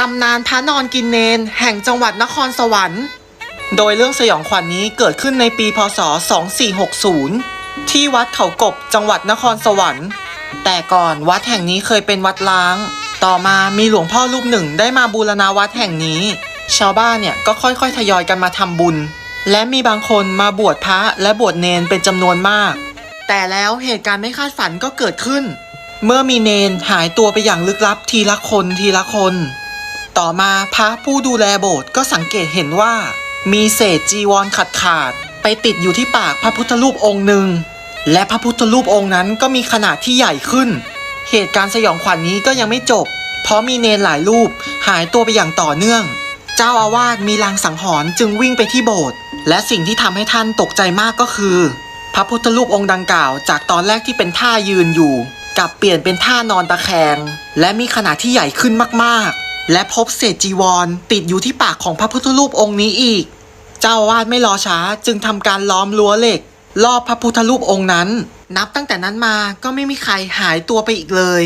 ตำนานพระนอนกินเนน แห่งจังหวัดนครสวรรค์ โดยเรื่องสยองขวัญนนี้เกิดขึ้นในปีพศ 2460 ที่วัดเขากบจังหวัดนครสวรรค์ แต่ก่อนวัดแห่งนี้เคยเป็นวัดล้าง ต่อมามีหลวงพ่อรูปหนึ่งได้มาบูรณาวัดแห่งนี้ ชาวบ้านเนี่ยก็ค่อยๆทยอยกันมาทำบุญ และมีบางคนมาบวชพระและบวชเนนเป็นจำนวนมาก แต่แล้วเหตุการณ์ไม่คาดฝันก็เกิดขึ้นเมื่อมีเนนหายตัวไปอย่างลึกลับทีละคนทีละคน ต่อมาพระผู้ดูแลโบสถ์ก็สังเกตเห็นว่า มีเศษจีวรขาดขาดๆไปติดอยู่ที่ปากพระพุทธรูปองค์หนึ่ง และพระพุทธรูปองค์นั้นก็มีขนาดที่ใหญ่ขึ้น เหตุการณ์สยองขวัญนนี้ก็ยังไม่จบ เพราะมีเนนหลายรูปหายตัวไปอย่างต่อเนื่อง เจ้าอาวาสมีลางสังหรณ์จึงวิ่งไปที่โบสถ์และสิ่งที่ทำให้ท่านตกใจมากก็คือ พระพุทธรูปองค์ดังกล่าว จากตอนแรกที่เป็นท่ายืนอยู่ กลับเปลี่ยนเป็นท่านอนตะแคงและมีขนาดที่ใหญ่ขึ้นมาก และพบเศษจีวรติดอยู่ที่ปากของพระพุทธรูปองค์นี้อีก เจ้าอาวาสไม่รอช้าจึงทำการล้อมรั้วเหล็กรอบพระพุทธรูปองค์นั้น นับตั้งแต่นั้นมาก็ไม่มีใครหายตัวไปอีกเลย